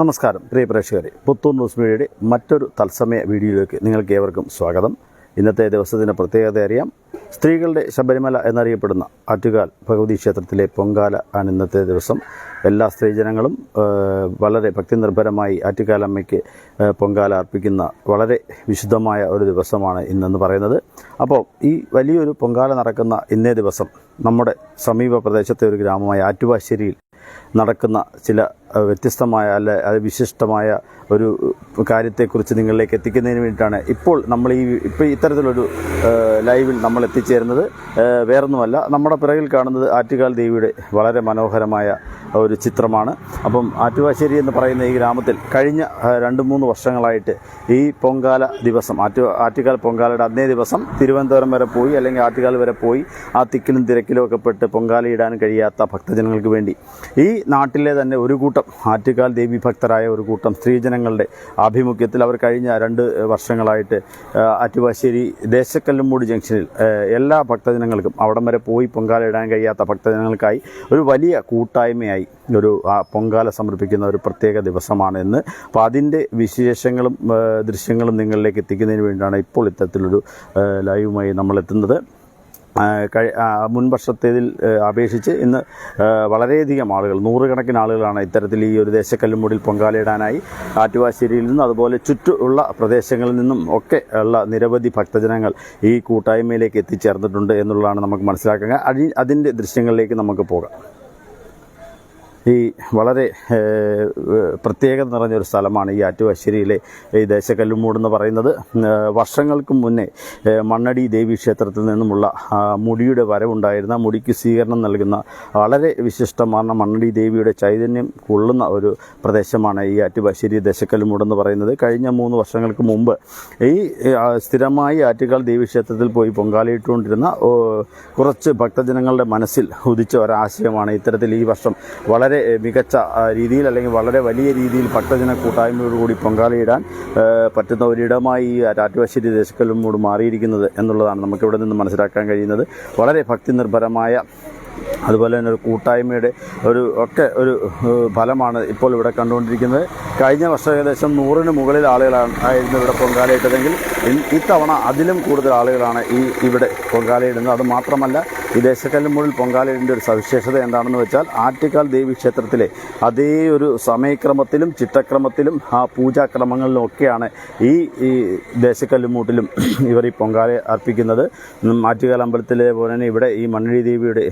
നമസ്കാരം. പ്രിയ പ്രേക്ഷകരെ പുത്തൂർ ന്യൂസ് മീഡിയയുടെ മറ്റൊരു തത്സമയ വീഡിയോയിലേക്ക് നിങ്ങൾക്ക് ഏവർക്കും സ്വാഗതം. ഇന്നത്തെ ദിവസത്തിന്റെ പ്രത്യേകത അറിയാം. സ്ത്രീകളുടെ ശബരിമല എന്നറിയപ്പെടുന്ന ആറ്റുകാൽ ഭഗവതി ക്ഷേത്രത്തിലെ പൊങ്കാല ആണ് ഇന്നത്തെ ദിവസം. എല്ലാ സ്ത്രീജനങ്ങളും വളരെ ഭക്തി നിർഭരമായി ആറ്റുകാലമ്മയ്ക്ക് പൊങ്കാല അർപ്പിക്കുന്ന വളരെ വിശുദ്ധമായ ഒരു ദിവസമാണ് ഇന്നെന്ന് പറയുന്നത്. അപ്പോൾ ഈ വലിയൊരു പൊങ്കാല നടക്കുന്ന ഇന്നേ ദിവസം നമ്മുടെ സമീപ പ്രദേശത്തെ ഒരു ഗ്രാമമായ ആറ്റുവാശ്ശേരിയിൽ നടക്കുന്ന ചില വ്യത്യസ്തമായ അല്ലെ വിശിഷ്ടമായ ഒരു കാര്യത്തെക്കുറിച്ച് നിങ്ങളിലേക്ക് എത്തിക്കുന്നതിന് വേണ്ടിയിട്ടാണ് ഇപ്പോൾ നമ്മൾ ഈ ഇപ്പോൾ ഇത്തരത്തിലൊരു ലൈവിൽ നമ്മൾ എത്തിച്ചേരുന്നത്. വേറൊന്നുമല്ല നമ്മുടെ പിറകിൽ കാണുന്നത് ആറ്റുകാൽ ദേവിയുടെ വളരെ മനോഹരമായ ഒരു ചിത്രമാണ്. അപ്പം ആറ്റുവാശ്ശേരി എന്ന് പറയുന്ന ഈ ഗ്രാമത്തിൽ കഴിഞ്ഞ രണ്ട് മൂന്ന് വർഷങ്ങളായിട്ട് ഈ പൊങ്കാല ദിവസം ആറ്റു ആറ്റുകാൽ പൊങ്കാലയുടെ അന്നേ ദിവസം തിരുവനന്തപുരം വരെ പോയി അല്ലെങ്കിൽ ആറ്റുകാൽ വരെ പോയി ആ തിക്കിലും തിരക്കിലും ഒക്കെ പെട്ട് പൊങ്കാല ഇടാൻ കഴിയാത്ത ഭക്തജനങ്ങൾക്ക് വേണ്ടി ഈ നാട്ടിലെ തന്നെ ഒരു കൂട്ടം ആറ്റുകാൽ ദേവി ഭക്തരായ ഒരു കൂട്ടം സ്ത്രീജനങ്ങളുടെ ആഭിമുഖ്യത്തിൽ അവർ കഴിഞ്ഞ രണ്ട് വർഷങ്ങളായിട്ട് ആറ്റുവാശ്ശേരി ദേശക്കല്ലുമൂട് ജംഗ്ഷനിൽ എല്ലാ ഭക്തജനങ്ങൾക്കും അവിടം വരെ പോയി പൊങ്കാല ഇടാൻ കഴിയാത്ത ഭക്തജനങ്ങൾക്കായി ഒരു വലിയ കൂട്ടായ്മയായി ഒരു പൊങ്കാല സമർപ്പിക്കുന്ന ഒരു പ്രത്യേക ദിവസമാണ് ഇന്ന് അപ്പോൾ അതിന്റെ വിശേഷങ്ങളും ദൃശ്യങ്ങളും നിങ്ങളിലേക്ക് എത്തിക്കുന്നതിന് വേണ്ടിയാണ് ഇപ്പോൾ ഇത്തരത്തിലൊരു ലൈവുമായി നമ്മൾ എത്തുന്നത് മുൻ വർഷത്തേതിൽ അപേക്ഷിച്ച് ഇന്ന് വളരെയധികം ആളുകൾ നൂറുകണക്കിന് ആളുകളാണ് ഇത്തരത്തിൽ ഈ ഒരു ദേശക്കല്ലുമൂടിൽ പൊങ്കാലയിടാനായി ആറ്റുവാശ്ശേരിയിൽ നിന്നും അതുപോലെ ചുറ്റുമുള്ള പ്രദേശങ്ങളിൽ നിന്നും ഒക്കെ ഉള്ള നിരവധി ഭക്തജനങ്ങൾ ഈ കൂട്ടായ്മയിലേക്ക് എത്തിച്ചേർന്നിട്ടുണ്ട് എന്നുള്ളതാണ് നമുക്ക് മനസ്സിലാക്കുക അതി അതിന്റെ ദൃശ്യങ്ങളിലേക്ക് നമുക്ക് പോകാം. ഈ വളരെ പ്രത്യേകത നിറഞ്ഞൊരു സ്ഥലമാണ് ഈ ആറ്റുവശ്ശേരിയിലെ ഈ ദേശക്കല്ലുമൂട് എന്ന് പറയുന്നത്. വർഷങ്ങൾക്ക് മുന്നേ മണ്ണടി ദേവി ക്ഷേത്രത്തിൽ നിന്നുമുള്ള മുടിയുടെ വരവുണ്ടായിരുന്ന മുടിക്ക് സ്വീകരണം നൽകുന്ന വളരെ വിശിഷ്ടമാർന്ന മണ്ണടി ദേവിയുടെ ചൈതന്യം കൊള്ളുന്ന ഒരു പ്രദേശമാണ് ഈ ആറ്റുവശ്ശേരി ദേശക്കല്ലുമൂട് എന്ന് പറയുന്നത്. കഴിഞ്ഞ മൂന്ന് വർഷങ്ങൾക്ക് മുമ്പ് ഈ സ്ഥിരമായി ആറ്റുകാൽ ദേവി ക്ഷേത്രത്തിൽ പോയി പൊങ്കാലയിട്ടുകൊണ്ടിരുന്ന കുറച്ച് ഭക്തജനങ്ങളുടെ മനസ്സിൽ ഉദിച്ച ഒരാശയമാണ് ഇത്തരത്തിൽ ഈ വർഷം വളരെ ഏഹ്, മികച്ച രീതിയിൽ അല്ലെങ്കിൽ വളരെ വലിയ രീതിയിൽ ഭക്തജന കൂട്ടായ്മയോടുകൂടി പൊങ്കാലയിടാൻ ഏഹ്, പറ്റുന്ന ഒരിടമായി ഈ ദേശക്കല്ലും കൂടി മാറിയിരിക്കുന്നത് എന്നുള്ളതാണ് നമുക്കിവിടെ നിന്ന് മനസ്സിലാക്കാൻ കഴിയുന്നത്. വളരെ ഭക്തി നിർഭരമായ അതുപോലെ തന്നെ ഒരു കൂട്ടായ്മയുടെ ഒരു ഒക്കെ ഒരു ഫലമാണ് ഇപ്പോൾ ഇവിടെ കണ്ടുകൊണ്ടിരിക്കുന്നത്. കഴിഞ്ഞ വർഷം ഏകദേശം നൂറിന് മുകളിൽ ആളുകളാണ് ആയിരുന്നു ഇവിടെ പൊങ്കാലയിട്ടതെങ്കിൽ ഇത്തവണ അതിലും കൂടുതൽ ആളുകളാണ് ഈ ഇവിടെ പൊങ്കാലയിടുന്നത് അത് മാത്രമല്ല ഈ ദേശക്കല്ലുമുള്ളിൽ പൊങ്കാലയിടേണ്ട ഒരു സവിശേഷത എന്താണെന്ന് വെച്ചാൽ ആറ്റിക്കാൽ ദേവി ക്ഷേത്രത്തിലെ അതേ ഒരു സമയക്രമത്തിലും ചിട്ടക്രമത്തിലും ആ പൂജാക്രമങ്ങളിലും ഒക്കെയാണ് ഈ ഈ ദേശക്കല്ലുമൂട്ടിലും ഇവർ ഈ പൊങ്കാല അർപ്പിക്കുന്നത്. ആറ്റുകാൽ അമ്പലത്തിലെ പോലെ തന്നെ ഇവിടെ ഈ മണ്ണിഴി ദേവിയുടെ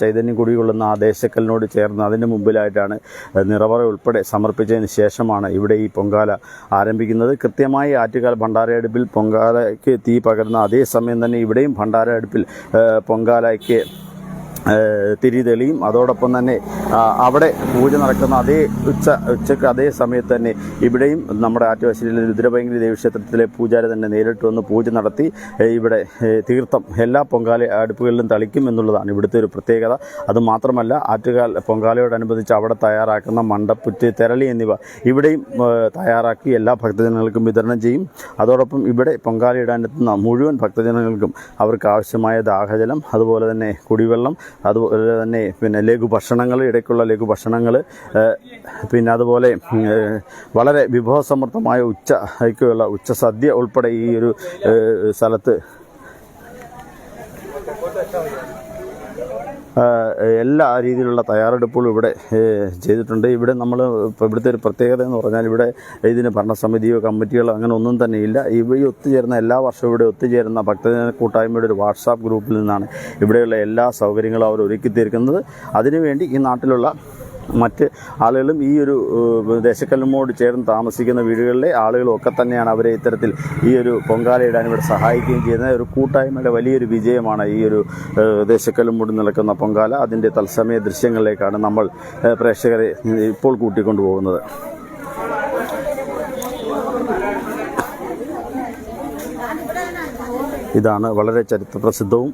ചൈതന്യം കുടികൊള്ളുന്ന ആ ദേശക്കലിനോട് ചേർന്ന് അതിന്റെ മുമ്പിലായിട്ടാണ് നിറവറ ഉൾപ്പെടെ സമർപ്പിച്ചതിന് ശേഷമാണ് ഇവിടെ ഈ പൊങ്കാല ആരംഭിക്കുന്നത്. കൃത്യമായി ആറ്റുകാൽ ഭണ്ഡാരയടുപ്പിൽ പൊങ്കാലയ്ക്ക് തീ പകരുന്ന അതേ സമയം തന്നെ ഇവിടെയും ഭണ്ഡാരയടുപ്പിൽ പൊങ്കാലയ്ക്ക് തിരി തെളിയും അതോടൊപ്പം തന്നെ അവിടെ പൂജ നടക്കുന്ന അതേ ഉച്ച ഉച്ചയ്ക്ക് അതേ സമയത്ത് തന്നെ ഇവിടെയും നമ്മുടെ ആറ്റുവാശ്ശേരിയിലെ രുദ്രഭയങ്കരി ദേവീക്ഷേത്രത്തിലെ പൂജാരി തന്നെ നേരിട്ട് വന്ന് പൂജ നടത്തി ഇവിടെ തീർത്ഥം എല്ലാ പൊങ്കാല അടുപ്പുകളിലും തളിക്കും എന്നുള്ളതാണ് ഇവിടുത്തെ ഒരു പ്രത്യേകത. അതുമാത്രമല്ല ആറ്റുകാൽ പൊങ്കാലയോടനുബന്ധിച്ച് അവിടെ തയ്യാറാക്കുന്ന മണ്ടപ്പുറ്റ് തെരളി എന്നിവ ഇവിടെയും തയ്യാറാക്കി എല്ലാ ഭക്തജനങ്ങൾക്കും വിതരണം ചെയ്യും. അതോടൊപ്പം ഇവിടെ പൊങ്കാലയിടാനെത്തുന്ന മുഴുവൻ ഭക്തജനങ്ങൾക്കും അവർക്ക് ആവശ്യമായ ദാഹജലം അതുപോലെ തന്നെ കുടിവെള്ളം അതുപോലെ തന്നെ പിന്നെ ലഘു ഭക്ഷണങ്ങൾ ഇടയ്ക്കുള്ള ലഘു ഭക്ഷണങ്ങൾ പിന്നെ അതുപോലെ വളരെ വിഭവസമൃദ്ധമായ ഉച്ച ഉച്ചയ്ക്കുള്ള ഉച്ചസദ്യ ഉൾപ്പെടെ ഈ ഒരു സ്ഥലത്ത് എല്ലാ രീതിയിലുള്ള തയ്യാറെടുപ്പുകളും ഇവിടെ ചെയ്തിട്ടുണ്ട്. ഇവിടെ നമ്മൾ ഇവിടുത്തെ ഒരു പ്രത്യേകത എന്ന് പറഞ്ഞാൽ ഇവിടെ ഇതിന് ഭരണസമിതിയോ കമ്മിറ്റികളോ അങ്ങനെ ഒന്നും തന്നെ ഇല്ല. ഇവ ഒത്തുചേരുന്ന എല്ലാ വർഷവും ഇവിടെ ഒത്തുചേരുന്ന ഭക്തജന കൂട്ടായ്മയുടെ ഒരു വാട്സാപ്പ് ഗ്രൂപ്പിൽ നിന്നാണ് ഇവിടെയുള്ള എല്ലാ സൗകര്യങ്ങളും അവർ ഒരുക്കി തീർക്കുന്നത് അതിനുവേണ്ടി ഈ നാട്ടിലുള്ള മറ്റ് ആളുകളും ഈ ഒരു ദേശക്കല്ലുമോട് ചേർന്ന് താമസിക്കുന്ന വീടുകളിലെ ആളുകളും ഒക്കെ തന്നെയാണ് അവരെ ഇത്തരത്തിൽ ഈ ഒരു പൊങ്കാലയിടാൻ ഇവിടെ സഹായിക്കുകയും ചെയ്യുന്നത്. ഒരു കൂട്ടായ്മയുടെ വലിയൊരു വിജയമാണ് ഈ ഒരു ദേശക്കല്ലുമോട് നിൽക്കുന്ന പൊങ്കാല. അതിന്റെ തത്സമയ ദൃശ്യങ്ങളിലേക്കാണ് നമ്മൾ പ്രേക്ഷകരെ ഇപ്പോൾ കൂട്ടിക്കൊണ്ടുപോകുന്നത്. ഇതാണ് വളരെ ചരിത്രപ്രസിദ്ധവും പ്രസിദ്ധവും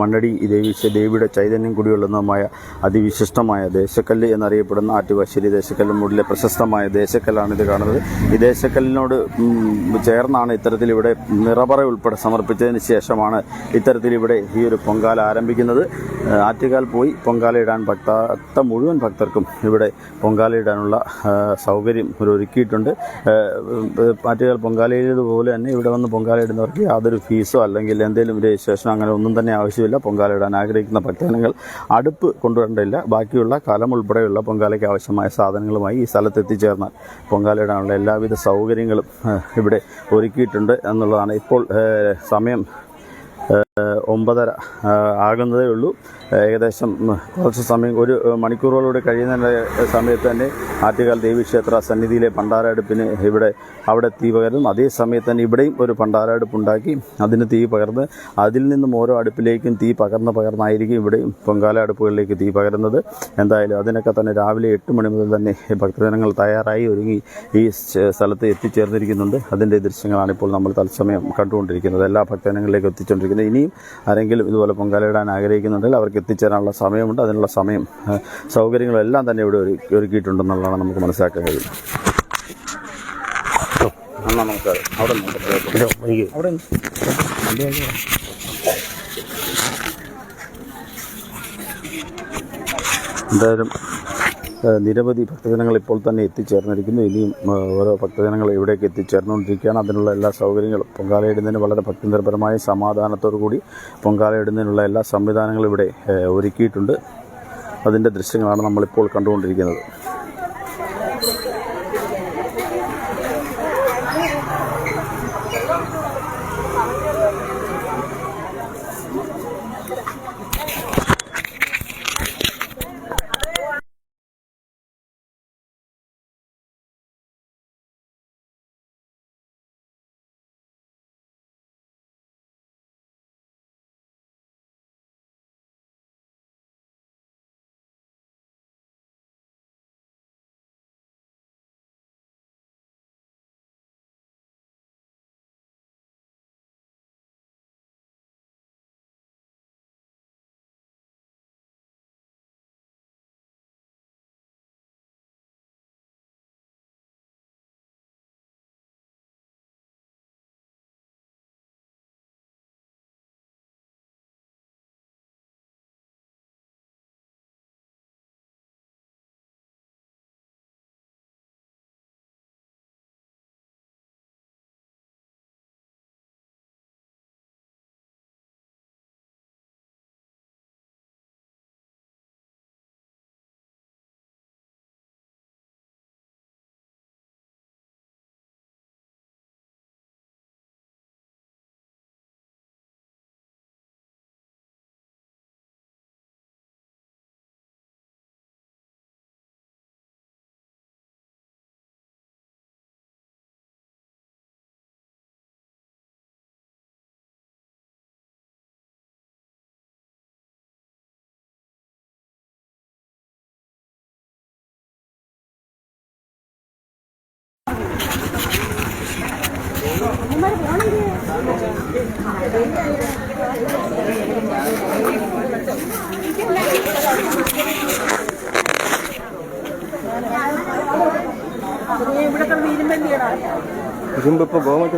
മണ്ണടി ദേവി ദേവിയുടെ ചൈതന്യം കുടികൊള്ളുന്നതുമായ അതിവിശിഷ്ടമായ ദേശക്കല്ല് എന്നറിയപ്പെടുന്ന ആറ്റുവാശ്ശേരി ദേശക്കല്ല് ദേശക്കല്ലിനുള്ളിലെ പ്രശസ്തമായ ദേശക്കല്ലാണ് ഇത് കാണുന്നത്. ഈ ദേശക്കല്ലിനോട് ചേർന്നാണ് ഇത്തരത്തിൽ ഇവിടെ നിറപറ ഉൾപ്പെടെ സമർപ്പിച്ചതിന് ശേഷമാണ് ഇത്തരത്തിൽ ഇവിടെ ഈ ഒരു പൊങ്കാല ആരംഭിക്കുന്നത്. ആറ്റുകാൽ പോയി പൊങ്കാല ഇടാൻ ഭക്ത മുഴുവൻ ഭക്തർക്കും ഇവിടെ പൊങ്കാല ഇടാനുള്ള ഏഹ്, സൗകര്യം ഒരു ഒരുക്കിയിട്ടുണ്ട്. ആറ്റുകാൽ പൊങ്കാലയിലേതുപോലെ തന്നെ ഇവിടെ വന്ന് പൊങ്കാല ഇടുന്നവർക്ക് യാതൊരു ഫീസോ അല്ലെങ്കിൽ എന്തെങ്കിലും രജിസ്ട്രേഷനോ അങ്ങനെ ഒന്നും തന്നെ ആവശ്യമില്ല. പൊങ്കാല ഇടാൻ ആഗ്രഹിക്കുന്ന ഭക്തജനങ്ങൾ അടുപ്പ് കൊണ്ടുവരേണ്ടതില്ല. ബാക്കിയുള്ള കലം ഉൾപ്പെടെയുള്ള പൊങ്കാലയ്ക്ക് ആവശ്യമായ സാധനങ്ങളുമായി ഈ സ്ഥലത്ത് എത്തിച്ചേർന്നാൽ പൊങ്കാല ഇടാനുള്ള എല്ലാവിധ സൗകര്യങ്ങളും ഇവിടെ ഒരുക്കിയിട്ടുണ്ട് എന്നുള്ളതാണ് ഇപ്പോൾ സമയം ഒമ്പതര ആകുന്നതേ ഉള്ളൂ. ഏകദേശം കുറച്ച് സമയം ഒരു മണിക്കൂറുകളോട് കഴിയുന്ന സമയത്ത് തന്നെ ആറ്റുകാൽ ദേവീക്ഷേത്ര സന്നിധിയിലെ പണ്ടാരടുപ്പിന് ഇവിടെ അവിടെ തീ പകരുന്നു. അതേ സമയത്ത് തന്നെ ഇവിടെയും ഒരു പണ്ടാരടുപ്പുണ്ടാക്കി അതിന് തീ പകർന്ന് അതിൽ നിന്നും ഓരോ അടുപ്പിലേക്കും തീ പകർന്ന് പകർന്നായിരിക്കും ഇവിടെയും പൊങ്കാല അടുപ്പുകളിലേക്ക് തീ പകരുന്നത്. എന്തായാലും അതിനൊക്കെ തന്നെ രാവിലെ എട്ട് മണി മുതൽ തന്നെ ഭക്തജനങ്ങൾ തയ്യാറായി ഒരുങ്ങി ഈ സ്ഥ- സ്ഥലത്ത് എത്തിച്ചേർന്നിരിക്കുന്നുണ്ട്. അതിന്റെ ദൃശ്യങ്ങളാണ് ഇപ്പോൾ നമ്മൾ തത്സമയം കണ്ടുകൊണ്ടിരിക്കുന്നത്. എല്ലാ ഭക്തജനങ്ങളിലേക്ക് എത്തിച്ചുകൊണ്ടിരിക്കുന്നത് ഇനിയും ആരെങ്കിലും ഇതുപോലെ പൊങ്കാലയിടാൻ ആഗ്രഹിക്കുന്നുണ്ടെങ്കിൽ അവർക്ക് എത്തിച്ചേരാനുള്ള സമയമുണ്ട്. അതിനുള്ള സമയം സൗകര്യങ്ങളെല്ലാം തന്നെ ഇവിടെ ഒരു ഒരുക്കിയിട്ടുണ്ടെന്നുള്ളതാണ് നമുക്ക് മനസ്സിലാക്കാൻ കഴിയും നമസ്കാരം അവിടെ അവിടെ എന്തായാലും നിരവധി ഭക്തജനങ്ങൾ ഇപ്പോൾ തന്നെ എത്തിച്ചേർന്നിരിക്കുന്നു. ഇനിയും ഓരോ ഭക്തജനങ്ങൾ ഇവിടേക്ക് എത്തിച്ചേർന്നുകൊണ്ടിരിക്കുകയാണ്. അതിനുള്ള എല്ലാ സൗകര്യങ്ങളും പൊങ്കാലയിടുന്നതിന് വളരെ ഭക്തിനിർഭരമായ സമാധാനത്തോടു കൂടി പൊങ്കാലയിടുന്നതിനുള്ള എല്ലാ സംവിധാനങ്ങളും ഇവിടെ ഒരുക്കിയിട്ടുണ്ട്. അതിന്റെ ദൃശ്യങ്ങളാണ് നമ്മളിപ്പോൾ കണ്ടുകൊണ്ടിരിക്കുന്നത്.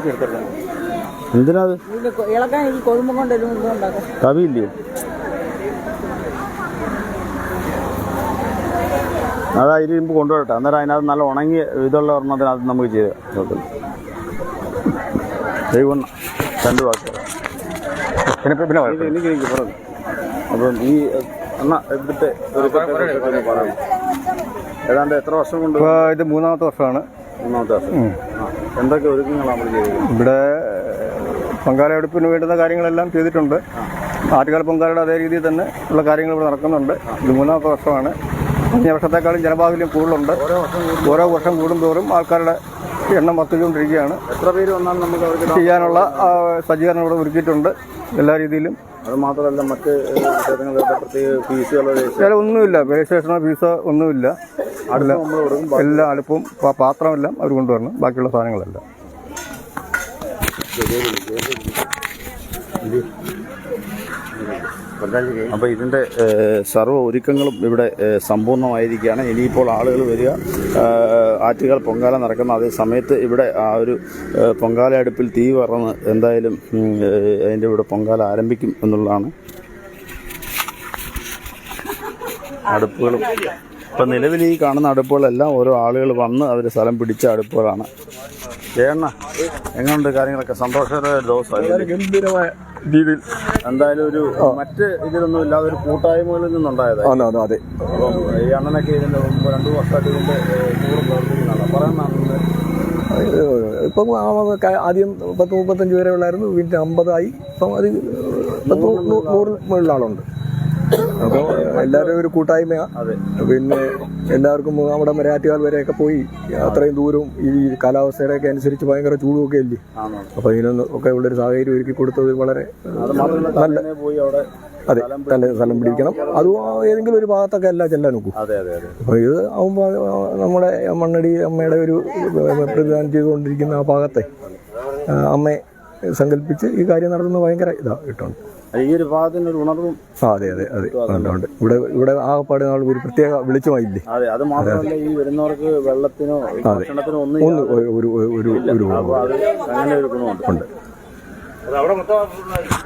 എടുത്തിട്ടുണ്ട്. എന്തിനാ കൊ- ഇളക്കാൻ ഈ കൊഴുമ്പ് കൊണ്ട് കവിയില്ലേ അതാ ഇരുമ്പ് കൊണ്ടുവരട്ടെ. അന്നേരം അതിനകത്ത് നല്ല ഉണങ്ങിയ ഇതുള്ള ഒരെണ്ണത്തിനകത്ത് നമുക്ക് ചെയ്ത് കുഴപ്പമില്ല. ദൈവം രണ്ട് വാക്ക്. പിന്നെ പിന്നെ എനിക്ക് എനിക്ക് പറഞ്ഞു? അപ്പം ഈ അണ്ണ എടുത്തിട്ട് ഒരു ഒന്ന് പറയൂ ഏതാണ്ട് എത്ര വർഷം കൊണ്ട് ഇത് മൂന്നാമത്തെ വർഷമാണ്. മൂന്നാമത്തെ വർഷം. ആ എന്തൊക്കെ ഒരുക്കങ്ങളാണ് നമ്മൾ ചെയ്തത് ഇവിടെ പങ്കാളിയെടുപ്പിന് വേണ്ടുന്ന കാര്യങ്ങളെല്ലാം ചെയ്തിട്ടുണ്ട്. ആറ്റുകാൽ പൊങ്കാലയുടെ അതേ രീതിയിൽ തന്നെ ഉള്ള കാര്യങ്ങൾ ഇവിടെ നടക്കുന്നുണ്ട്. ഇത് മൂന്നാമത്തെ വർഷമാണ്. കഴിഞ്ഞ വർഷത്തെക്കാളും ജനബാഹുല്യം കൂടുതലുണ്ട്. ഓരോ വർഷം കൂടുന്തോറും ആൾക്കാരുടെ എണ്ണം വർദ്ധിച്ചുകൊണ്ടിരിക്കുകയാണ്. എത്ര പേര് വന്നാലും നമുക്ക് അവർക്ക് ചെയ്യാനുള്ള സജ്ജീകരണം ഇവിടെ ഒരുക്കിയിട്ടുണ്ട്. എല്ലാ രീതിയിലും. അത് മാത്രമല്ല മറ്റ് പ്രത്യേക ഫീസുകളോ വേറെ ഒന്നുമില്ല. രജിസ്ട്രേഷനോ ഫീസോ ഒന്നുമില്ല. എല്ലാ അടുപ്പും പാത്രമെല്ലാം അവർ കൊണ്ടുവരണം. ബാക്കിയുള്ള സാധനങ്ങളെല്ലാം. അപ്പോൾ ഇതിന്റെ സർവ ഒരുക്കങ്ങളും ഇവിടെ സമ്പൂർണമായിരിക്കുകയാണ്. ഇനിയിപ്പോൾ ആളുകൾ വരിക. ആറ്റുകാൽ പൊങ്കാല നടക്കുന്ന അതേ സമയത്ത് ഇവിടെ ആ ഒരു പൊങ്കാല അടുപ്പിൽ തീ പറന്ന് എന്തായാലും അതിന്റെ ഇവിടെ പൊങ്കാല ആരംഭിക്കും എന്നുള്ളതാണ്. അടുപ്പുകളും. ഇപ്പം നിലവിൽ ഈ കാണുന്ന അടുപ്പുകളെല്ലാം ഓരോ ആളുകൾ വന്ന് അവർ സ്ഥലം പിടിച്ച അടുപ്പുകളാണ്. ചേണ്ണ എങ്ങനെയുണ്ട് കാര്യങ്ങളൊക്കെ? സന്തോഷകരമായ ദിവസമായി ഗംഭീരമായ രീതിയിൽ. എന്തായാലും ഒരു മറ്റ് ഇതിലൊന്നും ഇല്ലാതെ ഒരു കൂട്ടായ്മകളിൽ നിന്നുണ്ടായത് അതെ. അപ്പം ഈ അണ്ണനൊക്കെ ഇതിന്റെ മുമ്പ് രണ്ടു വർഷമായിട്ട് ഇതിന്റെ കൂടെ പ്രവർത്തിക്കുന്നതാണ് ഇപ്പം ആദ്യം പത്ത് മുപ്പത്തഞ്ച് വരെ ഉള്ളായിരുന്നു പിന്നെ അമ്പതായി. ഇപ്പം അത് നൂറിന് മുകളിൽ ആളുണ്ട്. അപ്പോൾ എല്ലാവരും ഒരു കൂട്ടായ്മ. പിന്നെ എല്ലാവർക്കും അവിടെ മരാറ്റുകാൽ വരെയൊക്കെ പോയി. അത്രയും ദൂരവും ഈ കാലാവസ്ഥയുടെ ഒക്കെ അനുസരിച്ച് ഭയങ്കര ചൂടുമൊക്കെ അല്ലേ? അപ്പൊ അപ്പോൾ ഇതിനൊന്നും ഒക്കെ ഉള്ളൊരു സാഹചര്യം ഒരുക്കി കൊടുത്തത് വളരെ നല്ല അതെ തന്നെ സ്ഥലം പിടിക്കണം. അതും ഏതെങ്കിലും ഒരു ഭാഗത്തൊക്കെ അല്ല ചെല്ലാൻ നോക്കൂ. അപ്പൊ ഇത് ആകുമ്പോൾ നമ്മുടെ മണ്ണടി അമ്മയുടെ ഒരു പ്രതിദാനം ചെയ്തുകൊണ്ടിരിക്കുന്ന ആ ഭാഗത്തെ അമ്മയെ സങ്കല്പിച്ച് ഈ കാര്യം നടത്തുന്നത് ഭയങ്കര ഇതാ കിട്ടുന്നുണ്ട് ഈ ഒരു ഭാഗത്തിന് ഒരു ഉണർവും അതെ അതെ അതെ. ഉണ്ട് ഇവിടെ ഇവിടെ ആകപ്പാട് നാൾ ഒരു പ്രത്യേക വെളിച്ചമായില്ലേ? അതെ അത് മാത്രമല്ല ഈ വരുന്നവർക്ക് വെള്ളത്തിനോ ഭക്ഷണത്തിനോ ഒന്നും ഒന്ന് ഒരു ഒരു ഒരു ഒരു അപ്പോൾ അത് അങ്ങനെ ഒരു ഗുണമുണ്ട്. ഉണ്ട്.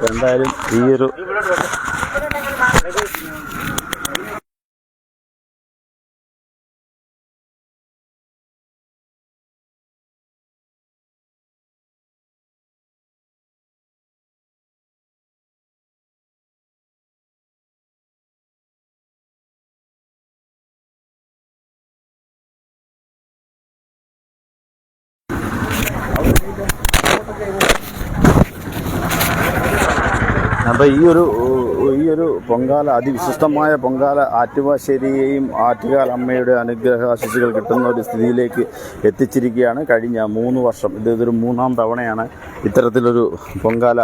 എന്തായാലും ഈ ഒരു അപ്പോൾ ഈ ഒരു ഈ ഒരു പൊങ്കാല അതിവിശിഷ്ടമായ പൊങ്കാല ആറ്റുവാശ്ശേരിയെയും ആറ്റുകാൽ അമ്മയുടെ അനുഗ്രഹാശിസുകൾ കിട്ടുന്ന ഒരു സ്ഥിതിയിലേക്ക് എത്തിച്ചിരിക്കുകയാണ്. കഴിഞ്ഞ മൂന്ന് വർഷം ഇത് ഇതൊരു മൂന്നാം തവണയാണ് ഇത്തരത്തിലൊരു പൊങ്കാല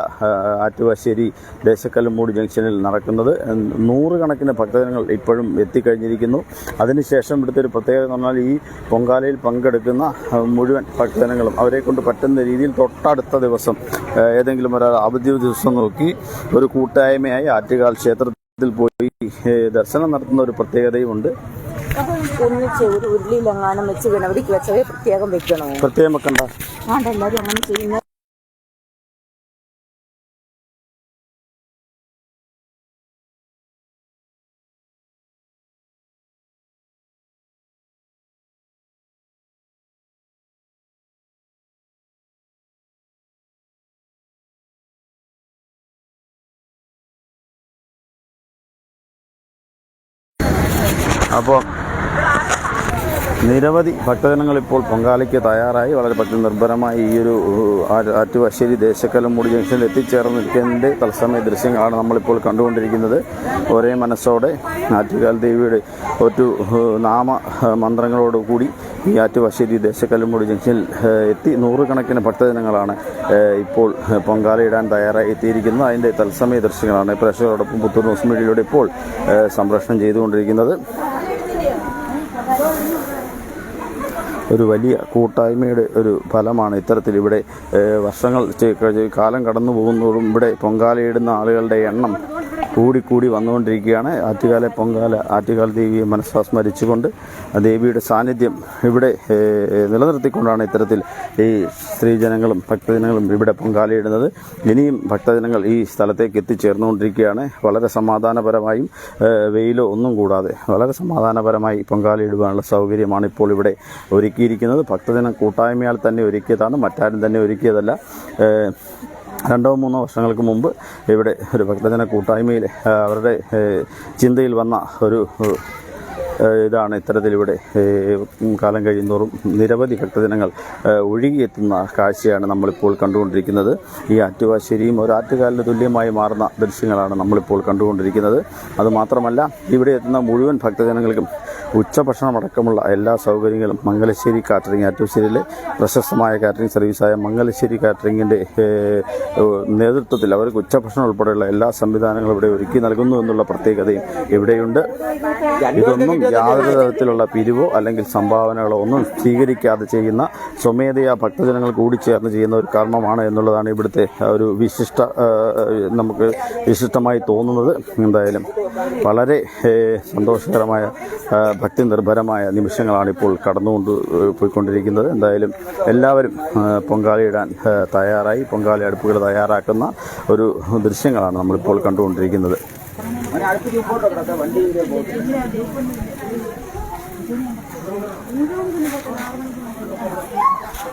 ആറ്റുവാശ്ശേരി ദേശക്കല്ലുമൂട് ജംഗ്ഷനിൽ നടക്കുന്നത്. നൂറുകണക്കിന് ഭക്തജനങ്ങൾ ഇപ്പോഴും എത്തിക്കഴിഞ്ഞിരിക്കുന്നു. അതിനുശേഷം ഇവിടുത്തെ ഒരു പ്രത്യേകത എന്ന് പറഞ്ഞാൽ ഈ പൊങ്കാലയിൽ പങ്കെടുക്കുന്ന മുഴുവൻ ഭക്തജനങ്ങളും അവരെ കൊണ്ട് പറ്റുന്ന രീതിയിൽ തൊട്ടടുത്ത ദിവസം ഏതെങ്കിലും ഒരു അവധി ദിവസം നോക്കി ഒരു കൂട്ടായ്മയായി ആറ്റുകാൽ ക്ഷേത്രത്തിൽ പോയി ദർശനം നടത്തുന്ന ഒരു പ്രത്യേകതയുമുണ്ട്. ഉണ്ട് ഒന്നിച്ച് ഒരു ഉരുളിയിലെങ്ങാനും വെച്ച് ഗണപതിക്ക് വെച്ചവരെ പ്രത്യേകം വെക്കണോ? പ്രത്യേകം വെക്കണ്ട. ആണ്ട് എല്ലാവരും അങ്ങനെ ചെയ്യുന്ന അപ്പോൾ നിരവധി ഭക്തജനങ്ങൾ ഇപ്പോൾ പൊങ്കാലയ്ക്ക് തയ്യാറായി. വളരെ ഭക്തി നിർഭരമായി ഈ ഒരു ആറ്റുവശ്ശേരി ദേശക്കലം ആറ്റുവശ്ശേരി ദേശക്കലമൂടി ജംഗ്ഷനിൽ എത്തിച്ചേർന്ന് നിൽക്കുന്നതിന്റെ തത്സമയ ദൃശ്യങ്ങളാണ് നമ്മളിപ്പോൾ കണ്ടുകൊണ്ടിരിക്കുന്നത്. ഒരേ മനസ്സോടെ ആറ്റുകാൽ ദേവിയുടെ ഒരു നാമ മന്ത്രങ്ങളോടുകൂടി ഈ ആറ്റുവശ്ശേരി ദേശക്കലമൂടി ജംഗ്ഷനിൽ എത്തി. നൂറുകണക്കിന് ഭക്തജനങ്ങളാണ് ഇപ്പോൾ പൊങ്കാലയിടാൻ തയ്യാറായി എത്തിയിരിക്കുന്നത്. അതിന്റെ തത്സമയ ദൃശ്യങ്ങളാണ് പ്രേക്ഷകരോടൊപ്പം പുത്തൂർ ന്യൂസ് മീഡിയയിലൂടെ ഇപ്പോൾ സംപ്രേഷണം ചെയ്തുകൊണ്ടിരിക്കുന്നത്. ഒരു വലിയ കൂട്ടായ്മയുടെ ഒരു ഫലമാണ് ഇത്തരത്തിൽ ഇവിടെ വർഷങ്ങൾ കാലം കടന്നു പോകുന്നതോടും ഇവിടെ പൊങ്കാലയിടുന്ന ആളുകളുടെ എണ്ണം കൂടിക്കൂടി വന്നുകൊണ്ടിരിക്കുകയാണ്. ആറ്റുകാല പൊങ്കാല ആറ്റുകാൽ ദേവിയെ മനസ്സാസ്മരിച്ചുകൊണ്ട് ദേവിയുടെ സാന്നിധ്യം ഇവിടെ നിലനിർത്തിക്കൊണ്ടാണ് ഇത്തരത്തിൽ ഈ സ്ത്രീജനങ്ങളും ഭക്തജനങ്ങളും ഇവിടെ പൊങ്കാലയിടുന്നത്. ഇനിയും ഭക്തജനങ്ങൾ ഈ സ്ഥലത്തേക്ക് എത്തിച്ചേർന്നുകൊണ്ടിരിക്കുകയാണ്. വളരെ സമാധാനപരമായും വെയിലോ ഒന്നും കൂടാതെ വളരെ സമാധാനപരമായി പൊങ്കാലയിടുവാനുള്ള സൗകര്യമാണ് ഇപ്പോൾ ഇവിടെ ഒരുക്കിയിരിക്കുന്നത്. ഭക്തജന കൂട്ടായ്മയാൽ തന്നെ ഒരുക്കിയതാണ് മറ്റാരും തന്നെ ഒരുക്കിയതല്ല. രണ്ടോ മൂന്നോ വർഷങ്ങൾക്ക് മുമ്പ് ഇവിടെ ഒരു ഭക്തജന കൂട്ടായ്മയിൽ അവരുടെ ചിന്തയിൽ വന്ന ഒരു ഇതാണ് ഇത്തരത്തിലിവിടെ കാലം കഴിയുന്നതോറും നിരവധി ഭക്തജനങ്ങൾ ഒഴുകിയെത്തുന്ന കാഴ്ചയാണ് നമ്മളിപ്പോൾ കണ്ടുകൊണ്ടിരിക്കുന്നത്. ഈ ആറ്റുവാശ്ശേരിയും ഒരു ആറ്റുകാലിന് തുല്യമായി മാറുന്ന ദൃശ്യങ്ങളാണ് നമ്മളിപ്പോൾ കണ്ടുകൊണ്ടിരിക്കുന്നത്. അതുമാത്രമല്ല ഇവിടെ എത്തുന്ന മുഴുവൻ ഭക്തജനങ്ങൾക്കും ഉച്ചഭക്ഷണം അടക്കമുള്ള എല്ലാ സൗകര്യങ്ങളും മംഗലശ്ശേരി കാറ്ററിംഗ് ആറ്റുശ്ശേരിയിലെ പ്രശസ്തമായ കാറ്ററിംഗ് സർവീസായ മംഗലശ്ശേരി കാറ്ററിംഗിന്റെ നേതൃത്വത്തിൽ അവർക്ക് ഉച്ചഭക്ഷണം ഉൾപ്പെടെയുള്ള എല്ലാ സംവിധാനങ്ങളും ഇവിടെ ഒരുക്കി നൽകുന്നു എന്നുള്ള പ്രത്യേകതയും ഇവിടെയുണ്ട്. ഇതൊന്നും യാതൊരു തരത്തിലുള്ള പിരിവോ അല്ലെങ്കിൽ സംഭാവനകളോ ഒന്നും സ്വീകരിക്കാതെ ചെയ്യുന്ന സ്വമേധയാ ഭക്തജനങ്ങൾ കൂടി ചേർന്ന് ചെയ്യുന്ന ഒരു കർമ്മമാണ് എന്നുള്ളതാണ് ഇവിടുത്തെ ഒരു വിശിഷ്ട നമുക്ക് വിശിഷ്ടമായി തോന്നുന്നത്. എന്തായാലും വളരെ സന്തോഷകരമായ ഭക്തി നിർഭരമായ നിമിഷങ്ങളാണ് ഇപ്പോൾ കടന്നുകൊണ്ട് പോയിക്കൊണ്ടിരിക്കുന്നത്. എന്തായാലും എല്ലാവരും പൊങ്കാലയിടാൻ തയ്യാറായി. പൊങ്കാല അടുപ്പുകൾ തയ്യാറാക്കുന്ന ഒരു ദൃശ്യങ്ങളാണ് നമ്മളിപ്പോൾ കണ്ടുകൊണ്ടിരിക്കുന്നത്.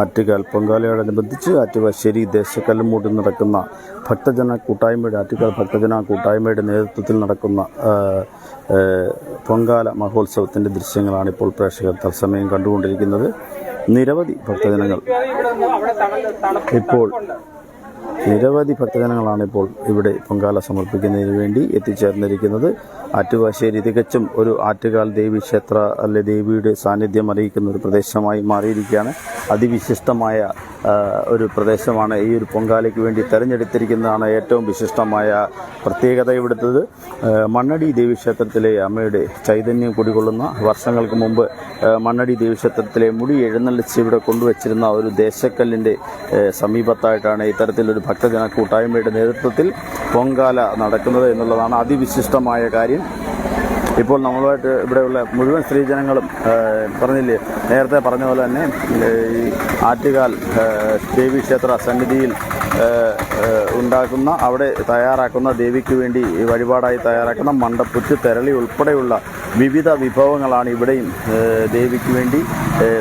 ആറ്റുകാൽ പൊങ്കാലയോടനുബന്ധിച്ച് ആറ്റുവാശ്ശേരി ദേശക്കല്ലുമൂട്ടിൽ നടക്കുന്ന ഭക്തജന കൂട്ടായ്മയുടെ ആറ്റുകാൽ ഭക്തജന കൂട്ടായ്മയുടെ നേതൃത്വത്തിൽ നടക്കുന്ന പൊങ്കാല മഹോത്സവത്തിന്റെ ദൃശ്യങ്ങളാണ് ഇപ്പോൾ പ്രേക്ഷകർ തത്സമയം കണ്ടുകൊണ്ടിരിക്കുന്നത്. നിരവധി ഭക്തജനങ്ങൾ ഇപ്പോൾ നിരവധി ഭക്തജനങ്ങളാണ് ഇപ്പോൾ ഇവിടെ പൊങ്കാല സമർപ്പിക്കുന്നതിന് വേണ്ടി എത്തിച്ചേർന്നിരിക്കുന്നത്. ആറ്റുവാശ്ശേരി തികച്ചും ഒരു ആറ്റുകാൽ ദേവി ക്ഷേത്ര അല്ലെ ദേവിയുടെ സാന്നിധ്യം അറിയിക്കുന്ന ഒരു പ്രദേശമായി മാറിയിരിക്കുകയാണ്. അതിവിശിഷ്ടമായ ഒരു പ്രദേശമാണ് ഈ ഒരു പൊങ്കാലയ്ക്ക് വേണ്ടി തെരഞ്ഞെടുത്തിരിക്കുന്നതാണ് ഏറ്റവും വിശിഷ്ടമായ പ്രത്യേകത ഇവിടുത്തത്. മണ്ണടി ദേവീക്ഷേത്രത്തിലെ അമ്മയുടെ ചൈതന്യം കുടികൊള്ളുന്ന വർഷങ്ങൾക്ക് മുമ്പ് മണ്ണടി ദേവീക്ഷേത്രത്തിലെ മുടി എഴുന്നള്ളിച്ച് ഇവിടെ കൊണ്ടുവച്ചിരുന്ന ഒരു ദേശക്കല്ലിന്റെ സമീപത്തായിട്ടാണ് ഇത്തരത്തിലൊരു ഭക്തജന കൂട്ടായ്മയുടെ നേതൃത്വത്തിൽ പൊങ്കാല നടക്കുന്നത് എന്നുള്ളതാണ് അതിവിശിഷ്ടമായ കാര്യം. ഇപ്പോൾ നമ്മളുമായിട്ട് ഇവിടെയുള്ള മുഴുവൻ സ്ത്രീജനങ്ങളും പറഞ്ഞില്ലേ നേരത്തെ പറഞ്ഞ പോലെ തന്നെ ഈ ആറ്റുകാൽ ദേവി ക്ഷേത്ര സന്നിധിയിൽ ഉണ്ടാക്കുന്ന അവിടെ തയ്യാറാക്കുന്ന ദേവിക്ക് വേണ്ടി വഴിപാടായി തയ്യാറാക്കുന്ന മണ്ടപ്പുറ്റ് തെരളി ഉൾപ്പെടെയുള്ള വിവിധ വിഭവങ്ങളാണ് ഇവിടെയും ദേവിക്ക് വേണ്ടി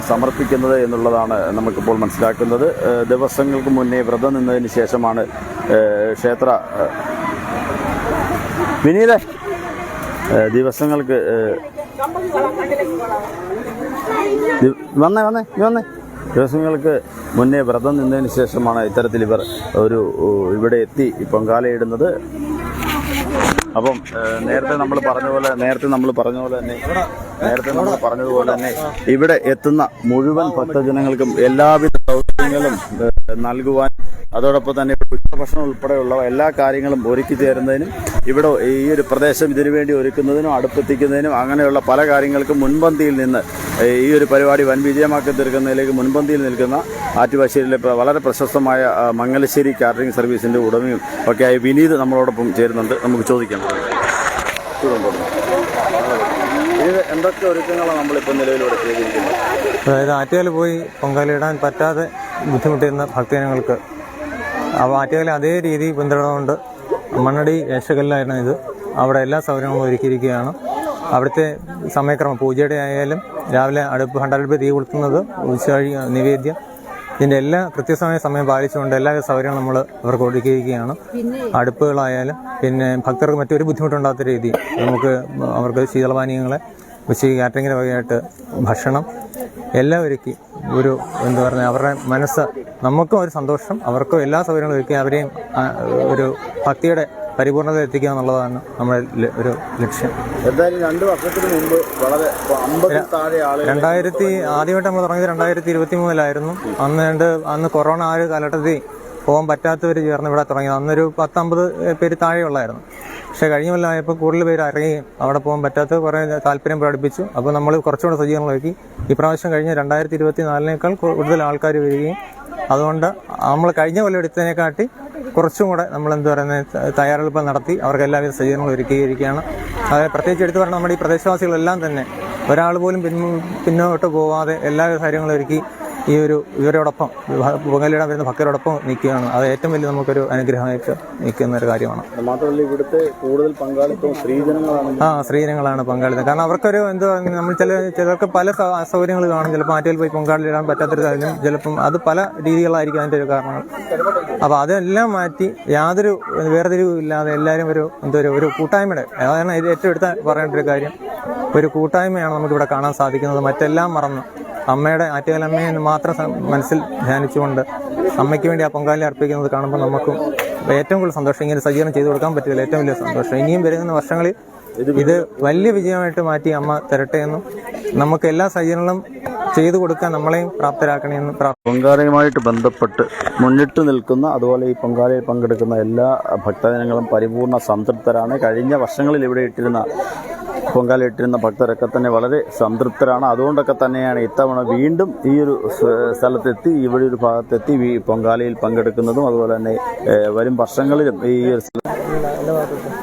സമർപ്പിക്കുന്നത് എന്നുള്ളതാണ് നമുക്കിപ്പോൾ മനസ്സിലാക്കുന്നത്. ദിവസങ്ങൾക്ക് മുന്നേ വ്രതം നിന്നതിന് ശേഷമാണ് ക്ഷേത്ര വിനീത ദിവസങ്ങൾക്ക് വന്നേ വന്നേ നീ വന്നേ. ദിവസങ്ങൾക്ക് മുന്നേ വ്രതം നിന്നതിന് ശേഷമാണ് ഇത്തരത്തിൽ ഇവർ ഒരു ഇവിടെ എത്തി പൊങ്കാലയിടുന്നത്. അപ്പം നേരത്തെ നമ്മൾ പറഞ്ഞ പോലെ നേരത്തെ നമ്മൾ പറഞ്ഞ പോലെ തന്നെ നേരത്തെ നമ്മൾ പറഞ്ഞതുപോലെ തന്നെ ഇവിടെ എത്തുന്ന മുഴുവൻ ഭക്തജനങ്ങൾക്കും എല്ലാവിധ സൗകര്യങ്ങളും നൽകുവാൻ അതോടൊപ്പം തന്നെ ഉച്ചഭക്ഷണം ഉൾപ്പെടെയുള്ള എല്ലാ കാര്യങ്ങളും ഒരുക്കി ചേരുന്നതിനും ഇവിടെ ഈ ഒരു പ്രദേശം ഇതിനു വേണ്ടി ഒരുക്കുന്നതിനും അടുപ്പെത്തിക്കുന്നതിനും അങ്ങനെയുള്ള പല കാര്യങ്ങൾക്കും മുൻപന്തിയിൽ നിന്ന് ഈ ഒരു പരിപാടി വൻ വിജയമാക്കി തീർക്കുന്നതിലേക്ക് മുൻപന്തിയിൽ നിൽക്കുന്ന ആറ്റുവാശ്ശേരിയിലെ വളരെ പ്രശസ്തമായ മംഗലശ്ശേരി കാറ്ററിംഗ് സർവീസിന്റെ ഉടമയും ഒക്കെയായി വിനീത് നമ്മളോടൊപ്പം ചേരുന്നുണ്ട്. നമുക്ക് ചോദിക്കാം. ഇത് എന്തൊക്കെ ഒരുക്കങ്ങളാണ് അതായത് ആറ്റുകാൽ പോയി പൊങ്കാലിടാൻ പറ്റാതെ ബുദ്ധിമുട്ടിയിരുന്ന ഭക്തജനങ്ങൾക്ക് അപ്പോൾ ആറ്റുകാല അതേ രീതി പിന്തുടർന്നുകൊണ്ട് മണ്ണടി ഏഷകല്ലായിരുന്നു ഇത്. അവിടെ എല്ലാ സൗകര്യങ്ങളും ഒരുക്കിയിരിക്കുകയാണ്. അവിടുത്തെ സമയക്രമം പൂജയുടെ ആയാലും രാവിലെ അടുപ്പ് ഹണ്ടടുപ്പ് തീ കൊളുത്തുന്നത് ഉച്ചകഴി നിവേദ്യം ഇതിന്റെ എല്ലാ കൃത്യസമയ സമയം പാലിച്ചുകൊണ്ട് എല്ലാ സൗകര്യങ്ങളും നമ്മൾ അവർക്ക് ഒരുക്കിയിരിക്കുകയാണ്. അടുപ്പുകളായാലും പിന്നെ ഭക്തർക്ക് മറ്റൊരു ബുദ്ധിമുട്ടുണ്ടാകാത്ത രീതി നമുക്ക് അവർക്ക് ശീതളപാനീയങ്ങളെ ഉച്ചയ്ക്ക് കാറ്ററിങ്ങിന് വകയായിട്ട് ഭക്ഷണം എല്ലാം ഒരുക്കി ഒരു എന്താ പറയുക അവരുടെ മനസ്സ് നമുക്കും ഒരു സന്തോഷം അവർക്കും എല്ലാ സൗകര്യങ്ങളും ഒരുക്കി അവരെയും ഒരു ഭക്തിയുടെ പരിപൂർണത എത്തിക്കുക എന്നുള്ളതാണ് നമ്മുടെ ഒരു ലക്ഷ്യം. എന്തായാലും രണ്ട് വർഷത്തിന് മുമ്പ് വളരെ രണ്ടായിരത്തി ആദ്യമായിട്ട് നമ്മൾ തുടങ്ങിയത് രണ്ടായിരത്തി ഇരുപത്തി മൂന്നിലായിരുന്നു അന്ന് രണ്ട് അന്ന് കൊറോണ ആ ഒരു കാലഘട്ടത്തിൽ പോകാൻ പറ്റാത്തവർ ചേർന്ന് ഇവിടെ തുടങ്ങിയത് അന്നൊരു പത്തമ്പത് പേര് താഴെ ഉള്ളായിരുന്നു പക്ഷെ കഴിഞ്ഞ കൊല്ലമായപ്പോൾ കൂടുതൽ പേര് ഇറങ്ങുകയും അവിടെ പോകാൻ പറ്റാത്ത കുറേ താല്പര്യം പ്രകടിപ്പിച്ചു. അപ്പോൾ നമ്മൾ കുറച്ചുകൂടെ സജ്ജീകരണം ഒരുക്കി. ഇപ്രാവശ്യം കഴിഞ്ഞ രണ്ടായിരത്തി ഇരുപത്തി നാലിനേക്കാൾ കൂടുതൽ ആൾക്കാർ വരികയും അതുകൊണ്ട് നമ്മൾ കഴിഞ്ഞ കൊല്ലം എടുത്തതിനെക്കാട്ടി കുറച്ചും കൂടെ നമ്മൾ എന്താ പറയുന്നത് തയ്യാറെടുപ്പ് നടത്തി അവർക്ക് എല്ലാവിധ സജ്ജീകരണങ്ങളും ഒരുക്കിയിരിക്കുകയാണ്. അതായത് പ്രത്യേകിച്ച് എടുത്തു പറഞ്ഞാൽ നമ്മുടെ ഈ പ്രദേശവാസികളെല്ലാം തന്നെ ഒരാൾ പോലും പിന്നോട്ട് പോവാതെ എല്ലാവിധ കാര്യങ്ങളും ഒരുക്കി ഈ ഒരു ഇവരോടൊപ്പം പൊങ്കലിടാൻ വരുന്ന ഭക്തരോടൊപ്പം നിൽക്കുകയാണ്. അത് ഏറ്റവും വലിയ നമുക്കൊരു അനുഗ്രഹമായിട്ട് നിൽക്കുന്ന ഒരു കാര്യമാണ്. മാത്രമല്ല ഇവിടുത്തെ കൂടുതൽ പങ്കാളിത്തവും സ്ത്രീജനങ്ങളാണ്. ആ സ്ത്രീജനങ്ങളാണ് പങ്കാളിത്തം. കാരണം അവർക്കൊരു എന്തോ നമ്മൾ ചില ചിലർക്ക് പല അസൗകര്യങ്ങൾ കാണും. ചിലപ്പോൾ ആറ്റിൽ പോയി പങ്കാളിയിടാൻ പറ്റാത്തൊരു സാഹചര്യം. ചിലപ്പം അത് പല രീതികളായിരിക്കും അതിന്റെ ഒരു കാരണങ്ങൾ അപ്പോൾ അതെല്ലാം മാറ്റി യാതൊരു വേർതിരിവും ഇല്ലാതെ എല്ലാവരും ഒരു എന്തോ ഒരു ഒരു കൂട്ടായ്മയുടെ അതാണ് ഇത് ഏറ്റവും എടുത്ത പറയേണ്ട ഒരു കാര്യം. ഒരു കൂട്ടായ്മയാണ് നമുക്കിവിടെ കാണാൻ സാധിക്കുന്നത്. മറ്റെല്ലാം മറന്ന്. അമ്മയുടെ ആറ്റുകാലമ്മയെ മാത്രം മനസ്സിൽ ധ്യാനിച്ചുകൊണ്ട് അമ്മയ്ക്ക് വേണ്ടി ആ പൊങ്കാലി അർപ്പിക്കുന്നത് കാണുമ്പോൾ നമുക്കും ഏറ്റവും കൂടുതൽ സന്തോഷം. ഇങ്ങനെ സജ്ജീകരണം ചെയ്തു കൊടുക്കാൻ പറ്റില്ല. ഏറ്റവും വലിയ സന്തോഷം. ഇനിയും വരുന്ന വർഷങ്ങളിൽ ഇത് വലിയ വിജയമായിട്ട് മാറ്റി അമ്മ തരട്ടെ എന്നും നമുക്ക് എല്ലാ സജ്ജീകരണങ്ങളും ചെയ്തു കൊടുക്കാൻ നമ്മളെയും പ്രാപ്തരാക്കണമെന്ന് പൊങ്കാലയുമായിട്ട് ബന്ധപ്പെട്ട് മുന്നിട്ട് നിൽക്കുന്ന അതുപോലെ ഈ പൊങ്കാലയിൽ പങ്കെടുക്കുന്ന എല്ലാ ഭക്തജനങ്ങളും പരിപൂർണ സംതൃപ്തരാണ്. കഴിഞ്ഞ വർഷങ്ങളിൽ ഇവിടെ ഇട്ടിരുന്ന പൊങ്കാല ഇട്ടിരുന്ന ഭക്തരൊക്കെ തന്നെ വളരെ സംതൃപ്തരാണ്. അതുകൊണ്ടൊക്കെ തന്നെയാണ് ഇത്തവണ വീണ്ടും ഈ ഒരു സ്ഥലത്തെത്തി ഇവിടെ ഒരു ഭാഗത്തെത്തി ഈ പൊങ്കാലയിൽ പങ്കെടുക്കുന്നതും അതുപോലെ തന്നെ വരും വർഷങ്ങളിലും ഈ ഒരു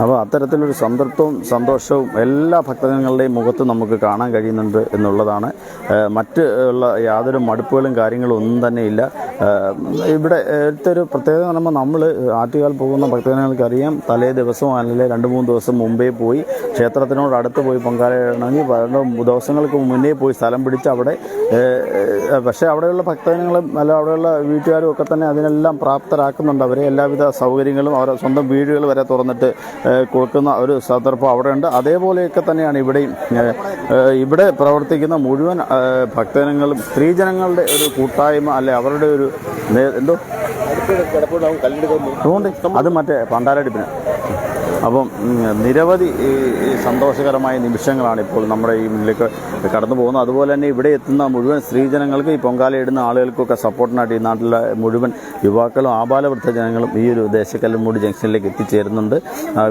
അപ്പോൾ അത്തരത്തിലൊരു സംതൃപ്തവും സന്തോഷവും എല്ലാ ഭക്തജനങ്ങളുടെയും മുഖത്ത് നമുക്ക് കാണാൻ കഴിയുന്നുണ്ട് എന്നുള്ളതാണ്. മറ്റ് ഉള്ള യാതൊരു മടുപ്പുകളും കാര്യങ്ങളും ഒന്നും തന്നെ ഇല്ല. ഇവിടെ ഇവിടുത്തെ ഒരു പ്രത്യേകത എന്ന് പറയുമ്പോൾ നമ്മൾ ആറ്റുകാൽ പോകുന്ന ഭക്തജനങ്ങൾക്കറിയാം തലേ ദിവസം അല്ലെങ്കിൽ രണ്ട് മൂന്ന് ദിവസം മുമ്പേ പോയി ക്ഷേത്രത്തിനോട് അടുത്ത് പോയി പൊങ്കാലയിടണമെങ്കിൽ രണ്ട് ദിവസങ്ങൾക്ക് മുന്നേ പോയി സ്ഥലം പിടിച്ച് അവിടെ പക്ഷേ അവിടെയുള്ള ഭക്തജനങ്ങളും അല്ല അവിടെയുള്ള വീട്ടുകാരും ഒക്കെ തന്നെ അതിനെല്ലാം പ്രാപ്തരാക്കുന്നുണ്ട്. അവരെ എല്ലാവിധ സൗകര്യങ്ങളും അവരുടെ സ്വന്തം വീടുകൾ വരെ തുറന്നിട്ട് കൊടുക്കുന്ന ഒരു സന്ദർഭം അവിടെയുണ്ട്. അതേപോലെയൊക്കെ തന്നെയാണ് ഇവിടെയും ഇവിടെ പ്രവർത്തിക്കുന്ന മുഴുവൻ ഭക്തജനങ്ങളും സ്ത്രീജനങ്ങളുടെ ഒരു കൂട്ടായ്മ അല്ലെ അവരുടെ ഒരു എന്തോ? അതുകൊണ്ട് അത് മറ്റേ പണ്ടാരടിപ്പിന്. അപ്പം നിരവധി സന്തോഷകരമായ നിമിഷങ്ങളാണ് ഇപ്പോൾ നമ്മുടെ ഈ മുന്നിലേക്ക് കടന്നു പോകുന്നത്. അതുപോലെ തന്നെ ഇവിടെ എത്തുന്ന മുഴുവൻ സ്ത്രീജനങ്ങൾക്ക് ഈ പൊങ്കാലയിടുന്ന ആളുകൾക്കൊക്കെ സപ്പോർട്ടിനായിട്ട് ഈ നാട്ടിലെ മുഴുവൻ യുവാക്കളും ആബാലവൃദ്ധ ജനങ്ങളും ഈ ഒരു ദേശക്കല്ലമൂടി ജംഗ്ഷനിലേക്ക് എത്തിച്ചേരുന്നുണ്ട്.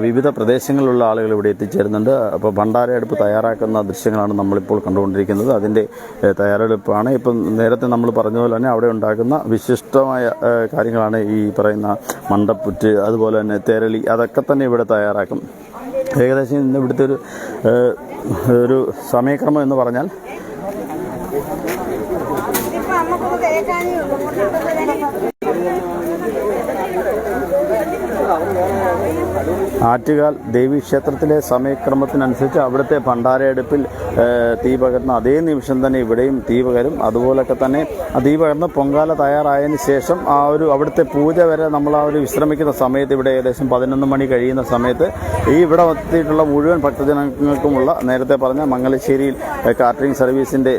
വിവിധ പ്രദേശങ്ങളിലുള്ള ആളുകൾ ഇവിടെ എത്തിച്ചേരുന്നുണ്ട്. അപ്പോൾ ഭണ്ഡാര അടുപ്പ് തയ്യാറാക്കുന്ന ദൃശ്യങ്ങളാണ് നമ്മളിപ്പോൾ കണ്ടുകൊണ്ടിരിക്കുന്നത്. അതിന്റെ തയ്യാറെടുപ്പാണ്. ഇപ്പം നേരത്തെ നമ്മൾ പറഞ്ഞ പോലെ തന്നെ അവിടെ ഉണ്ടാക്കുന്ന വിശിഷ്ടമായ കാര്യങ്ങളാണ് ഈ പറയുന്ന മണ്ടപ്പുറ്റ് അതുപോലെ തന്നെ തെരളി അതൊക്കെ തന്നെ ഇവിടെ തയ്യാറാക്കും. ഏകദേശം ഇന്ന് ഇവിടുത്തെ ഒരു ഒരു സമയക്രമം എന്ന് പറഞ്ഞാൽ ആറ്റുകാൽ ദേവീക്ഷേത്രത്തിലെ സമയക്രമത്തിനനുസരിച്ച് അവിടുത്തെ ഭണ്ഡാരയെടുപ്പിൽ തീ പകർന്ന അതേ നിമിഷം തന്നെ ഇവിടെയും തീ പകരും. അതുപോലൊക്കെ തന്നെ ആ തീ പകർന്ന് പൊങ്കാല തയ്യാറായതിന് ശേഷം ആ ഒരു അവിടുത്തെ പൂജ വരെ നമ്മൾ ആ ഒരു വിശ്രമിക്കുന്ന സമയത്ത് ഇവിടെ ഏകദേശം പതിനൊന്ന് മണി കഴിയുന്ന സമയത്ത് ഈ ഇവിടെ എത്തിയിട്ടുള്ള മുഴുവൻ ഭക്തജനങ്ങൾക്കുമുള്ള നേരത്തെ പറഞ്ഞ മംഗലശ്ശേരിയിൽ കാറ്ററിംഗ് സർവീസിന്റെ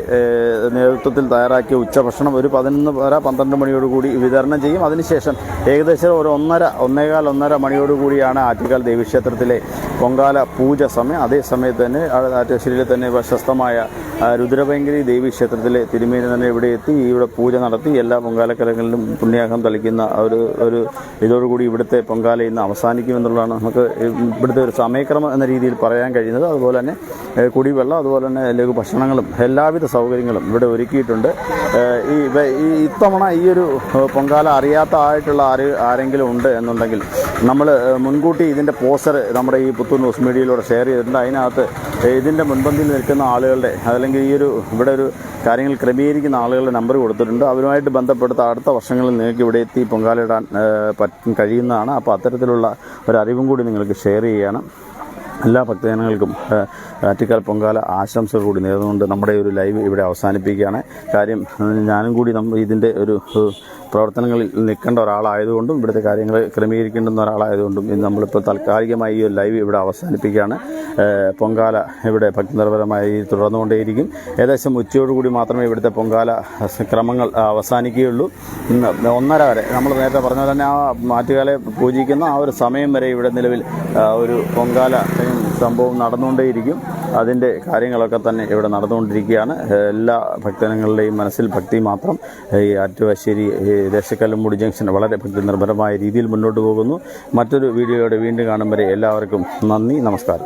നേതൃത്വത്തിൽ തയ്യാറാക്കിയ ഉച്ചഭക്ഷണം ഒരു പതിനൊന്ന് വരെ പന്ത്രണ്ട് മണിയോടുകൂടി വിതരണം ചെയ്യും. അതിനുശേഷം ഏകദേശം ഒരു ഒന്നര ഒന്നേകാൽ ഒന്നര മണിയോടുകൂടിയാണ് ആറ്റുകാൽ ദേവീക്ഷേത്രത്തിലെ പൊങ്കാല പൂജ സമയം. അതേ സമയത്ത് തന്നെ ആറ്റശ്ശേരിയിൽ തന്നെ പ്രശസ്തമായ രുദ്രഭയങ്കരി ദേവീക്ഷേത്രത്തിലെ തിരുമേനി തന്നെ ഇവിടെ എത്തി ഇവിടെ പൂജ നടത്തി എല്ലാ പൊങ്കാലക്കലങ്ങളിലും പുണ്യാഹം തളിക്കുന്ന ഒരു ഒരു ഇതോടുകൂടി ഇവിടുത്തെ പൊങ്കാല ഇന്ന് അവസാനിക്കുമെന്നുള്ളതാണ് നമുക്ക് ഇവിടുത്തെ ഒരു സമയക്രമം എന്ന രീതിയിൽ പറയാൻ കഴിയുന്നത്. അതുപോലെ തന്നെ കുടിവെള്ളം അതുപോലെ തന്നെ ലഘു ഭക്ഷണങ്ങളും എല്ലാവിധ സൗകര്യങ്ങളും ഇവിടെ ഒരുക്കിയിട്ടുണ്ട്. ഈ ഇത്തവണ ഈ ഒരു പൊങ്കാല അറിയാത്ത ആയിട്ടുള്ള ആര് ആരെങ്കിലും ഉണ്ട് എന്നുണ്ടെങ്കിൽ നമ്മൾ മുൻകൂട്ടി ഇതിന്റെ പോസ്റ്റർ നമ്മുടെ ഈ പുത്തൂർ ന്യൂസ് മീഡിയയിലൂടെ ഷെയർ ചെയ്തിട്ടുണ്ട്. അതിനകത്ത് ഇതിന്റെ മുൻപന്തിയിൽ നിൽക്കുന്ന ആളുകളുടെ അതല്ലെങ്കിൽ ഈ ഒരു ഇവിടെ ഒരു കാര്യങ്ങൾ ക്രമീകരിക്കുന്ന ആളുകളുടെ നമ്പർ കൊടുത്തിട്ടുണ്ട്. അവരുമായിട്ട് ബന്ധപ്പെടുത്ത അടുത്ത വർഷങ്ങളിൽ നിങ്ങൾക്ക് ഇവിടെ എത്തി പറ്റും കഴിയുന്നതാണ്. അപ്പോൾ അത്തരത്തിലുള്ള ഒരു അറിവും കൂടി നിങ്ങൾക്ക് ഷെയർ ചെയ്യുകയാണ് എല്ലാ ഭക്തജനങ്ങൾക്കും ആറ്റിക്കാൽ പൊങ്കാല ആശംസകൾ കൂടി നേർന്നുകൊണ്ട് നമ്മുടെ ഒരു ലൈവ് ഇവിടെ അവസാനിപ്പിക്കുകയാണ്. കാര്യം ഞാനും കൂടി നമ്മൾ ഇതിന്റെ ഒരു പ്രവർത്തനങ്ങളിൽ നിൽക്കേണ്ട ഒരാളായതുകൊണ്ടും ഇവിടുത്തെ കാര്യങ്ങൾ ക്രമീകരിക്കേണ്ടുന്ന ഒരാളായതുകൊണ്ടും ഇന്ന് നമ്മളിപ്പോൾ താൽക്കാലികമായി ഈ ലൈവ് ഇവിടെ അവസാനിപ്പിക്കുകയാണ്. പൊങ്കാല ഇവിടെ ഭക്തിനിർഭരമായി തുടർന്നുകൊണ്ടേയിരിക്കും. ഏകദേശം ഉച്ചയോടുകൂടി മാത്രമേ ഇവിടുത്തെ പൊങ്കാല ക്രമങ്ങൾ അവസാനിക്കുകയുള്ളൂ. ഒന്നര വരെ നമ്മൾ നേരത്തെ പറഞ്ഞ തന്നെ ആ മാറ്റുകാലെ പൂജിക്കുന്ന ആ ഒരു സമയം വരെ ഇവിടെ നിലവിൽ ഒരു പൊങ്കാല സംഭവം നടന്നുകൊണ്ടേയിരിക്കും. അതിന്റെ കാര്യങ്ങളൊക്കെ തന്നെ ഇവിടെ നടന്നുകൊണ്ടിരിക്കുകയാണ്. എല്ലാ ഭക്തജനങ്ങളുടെയും മനസ്സിൽ ഭക്തി മാത്രം ഈ ആറ്റുവാശ്ശേരി ഈ ദേശക്കല്ലമ്പൂടി ജംഗ്ഷൻ വളരെ നിർഭരമായ രീതിയിൽ മുന്നോട്ട് പോകുന്നു. മറ്റൊരു വീഡിയോയോടെ വീണ്ടും കാണും വരെ എല്ലാവർക്കും നന്ദി നമസ്കാരം.